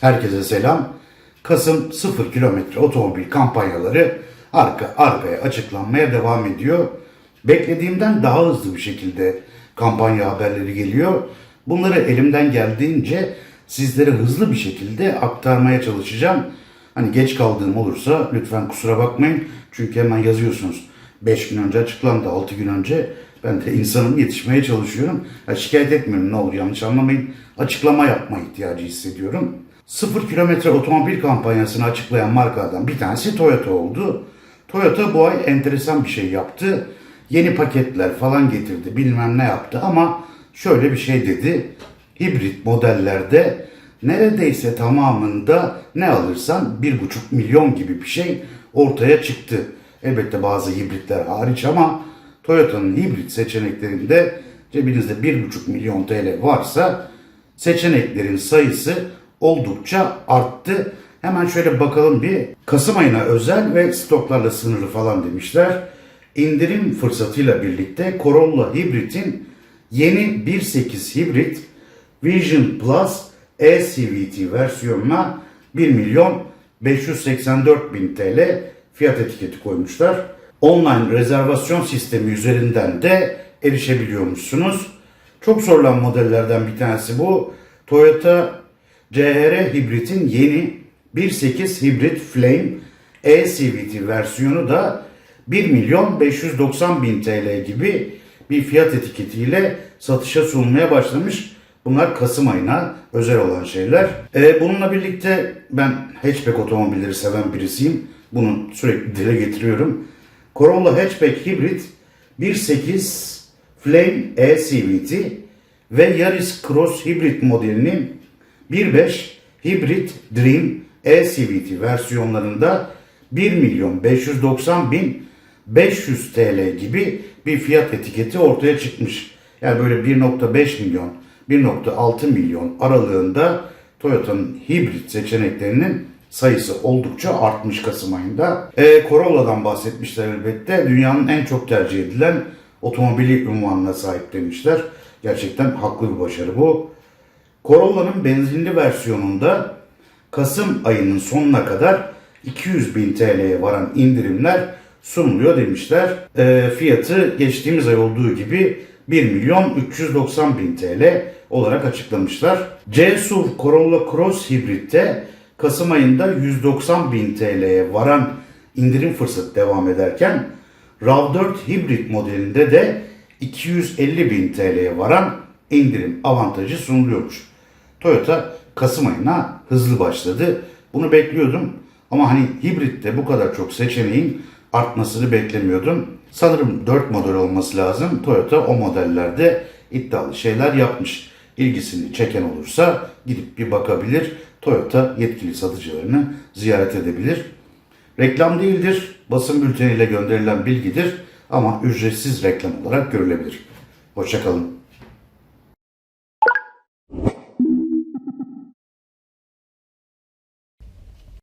Herkese selam. Kasım 0 kilometre otomobil kampanyaları arka arkaya açıklanmaya devam ediyor. Beklediğimden daha hızlı bir şekilde kampanya haberleri geliyor. Bunları elimden geldiğince sizlere hızlı bir şekilde aktarmaya çalışacağım. Hani geç kaldığım olursa lütfen kusura bakmayın. Çünkü hemen yazıyorsunuz. 5 gün önce açıklandı, 6 gün önce. Ben de insanım yetişmeye çalışıyorum. Ya şikayet etmiyorum ne olur yanlış anlamayın. Açıklama yapma ihtiyacı hissediyorum. 0 kilometre otomobil kampanyasını açıklayan markalardan bir tanesi Toyota oldu. Toyota bu ay enteresan bir şey yaptı. Yeni paketler falan getirdi bilmem ne yaptı ama şöyle bir şey dedi. Hibrit modellerde neredeyse tamamında ne alırsan 1,5 milyon gibi bir şey ortaya çıktı. Elbette bazı hibritler hariç ama Toyota'nın hibrit seçeneklerinde cebinizde 1,5 milyon TL varsa seçeneklerin sayısı oldukça arttı. Hemen şöyle bakalım bir. Kasım ayına özel ve stoklarla sınırlı falan demişler. İndirim fırsatıyla birlikte Corolla Hibrit'in yeni 1.8 hibrit Vision Plus e-CVT versiyonuna 1 milyon 584 bin TL fiyat etiketi koymuşlar. Online rezervasyon sistemi üzerinden de erişebiliyormuşsunuz. Çok sorulan modellerden bir tanesi bu. Toyota CHR Hibrit'in yeni 1.8 Hibrit Flame e-CVT versiyonu da 1 milyon 590 bin TL gibi bir fiyat etiketiyle satışa sunulmaya başlamış. Bunlar Kasım ayına özel olan şeyler. Ee, bununla birlikte ben hatchback otomobilleri seven birisiyim. Bunu sürekli dile getiriyorum. Corolla Hatchback Hibrit 1.8 Flame e-CVT ve Yaris Cross Hibrit modelinin 1.5 Hibrit Dream e-CVT versiyonlarında 1 milyon 590 bin 500 TL gibi bir fiyat etiketi ortaya çıkmış. Yani böyle 1.5 milyon 1.6 milyon aralığında Toyota'nın hibrit seçeneklerinin sayısı oldukça artmış Kasım ayında. E, Corolla'dan bahsetmişler elbette. Dünyanın en çok tercih edilen otomobili unvanına sahip demişler. Gerçekten haklı bir başarı bu. Corolla'nın benzinli versiyonunda Kasım ayının sonuna kadar 200 bin TL'ye varan indirimler sunuluyor demişler. E, fiyatı geçtiğimiz ay olduğu gibi 1 milyon 390 bin TL olarak açıklamışlar. C-SUV Corolla Cross Hibrit'te Kasım ayında 190 bin TL'ye varan indirim fırsatı devam ederken RAV4 hibrit modelinde de 250 bin TL'ye varan indirim avantajı sunuluyormuş. Toyota Kasım ayına hızlı başladı. Bunu bekliyordum ama hani hibritte bu kadar çok seçeneğin artmasını beklemiyordum. Sanırım 4 model olması lazım. Toyota o modellerde iddialı şeyler yapmış. İlgisini çeken olursa gidip bir bakabilir. Toyota yetkili satıcılarını ziyaret edebilir. Reklam değildir, basın bülteniyle gönderilen bilgidir ama ücretsiz reklam olarak görülebilir. Hoşçakalın.